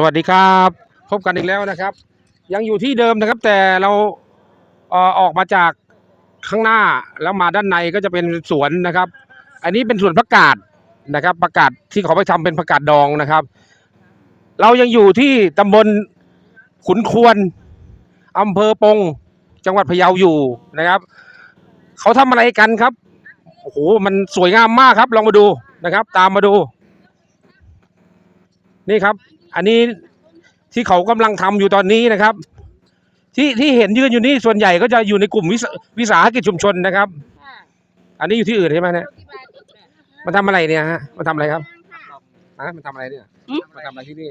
สวัสดีครับ พบกันอีกแล้วนะครับ ยังอยู่ที่เดิมนะครับ แต่เราเอ่อออกมาจากข้างหน้าแล้วมาด้านในก็จะเป็นสวนนะครับ อันนี้เป็นสวนผักกาดนะครับผักกาดที่เขาไปทำเป็นผักกาดดองนะครับ เรายังอยู่ที่ตำบลขุนควรอำเภอปง จังหวัดพะเยาอยู่นะครับ เขาทำอะไรกันครับโอ้โหมันสวยงามมากครับ ลองมาดูนะครับ ตามมาดู นี่ครับ อันนี้ที่เขากำลังทำอยู่ตอนนี้นะครับ ที่ที่เห็นยืนอยู่นี่ส่วนใหญ่ก็จะอยู่ในกลุ่มวิสวิสาหกิจชุมชนนะครับค่ะอันนี้อยู่ที่อื่นใช่ไหมเนี่ยที่บ้านอีกแบบมันทำอะไรเนี่ยฮะมันทำอะไรครับฮะมันทำอะไรเนี่ยมันทำอะไรที่นี่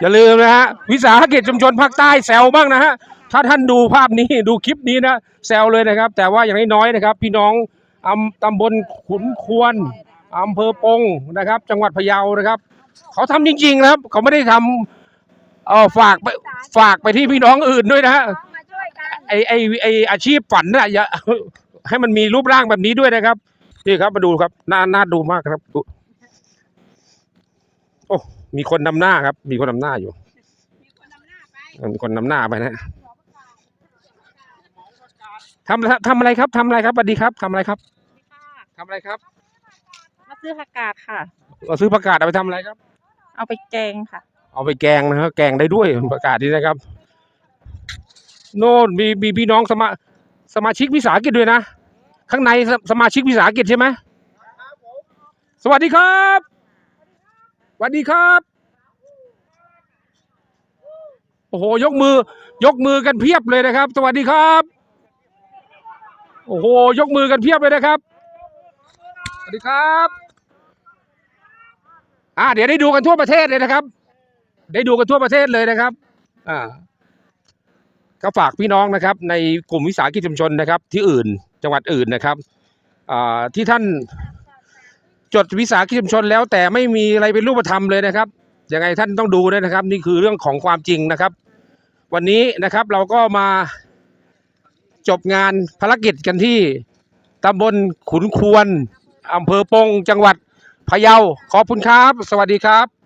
อย่าลืมนะฮะวิสาหกิจชุมชนภาคใต้แซวบ้างนะฮะถ้าท่านดูภาพนี้ดูคลิปนี้นะแซวเลยนะครับ แต่ว่าอย่างน้อยๆนะครับ พี่น้องอำตำบลขุนควร อำเภอปงนะครับ จังหวัดพะเยานะครับ เขาทำจริงๆนะครับ เขาไม่ได้ทำเออฝากไปฝากไปที่พี่น้องอื่นด้วยนะฮะน้องมาช่วยกันไอไอไออาชีพฝันน่ะอย่าให้มันมีรูปร่างแบบนี้ด้วยนะครับนี่ครับมาดูครับน่าน่าดูมากครับดูโอ้มีคนนำหน้าครับ มีคนนำหน้าอยู่มีคนนำหน้าไปมีคนนำหน้าไปนะทำทำอะไรครับทำอะไรครับสวัสดีครับทำอะไรครับค่ะทำอะไรครับ มาซื้อผักกาดค่ะ เราซื้อประกาศเอาไปทำอะไรครับ เอาไปแกงค่ะ เอาไปแกงนะครับแกงได้ด้วยประกาศนี้นะครับ โน่นมีมีพี่น้องสมาสมาชิกวิสาหกิจด้วยนะ ข้างในสสมาชิกวิสาหกิจใช่ไหมสวัสดีครับสวัสดีครับ โอ้โหยกมือ ยกมือกันเพียบเลยนะครับ สวัสดีครับ โอ้โหยกมือกันเพียบเลยนะครับ สวัสดีครับ อ่าเดี๋ยวได้ดูกันทั่วประเทศเลยนะครับ ได้ดูกันทั่วประเทศเลยนะครับอ่าก็ฝากพี่น้องนะครับ ในกลุ่มวิสาหกิจชุมชนนะครับ ที่อื่นจังหวัดอื่นนะครับอ่าที่ท่านจดวิสาหกิจชุมชนแล้วแต่ไม่มีอะไรเป็นรูปธรรมเลยนะครับยังไงท่านต้องดูด้วยนะครับ นี่คือเรื่องของความจริงนะครับ วันนี้นะครับเราก็มาจบงานภารกิจกันที่ตำบลขุนควรอำเภอปงจังหวัด พะเยาขอบคุณครับ สวัสดีครับ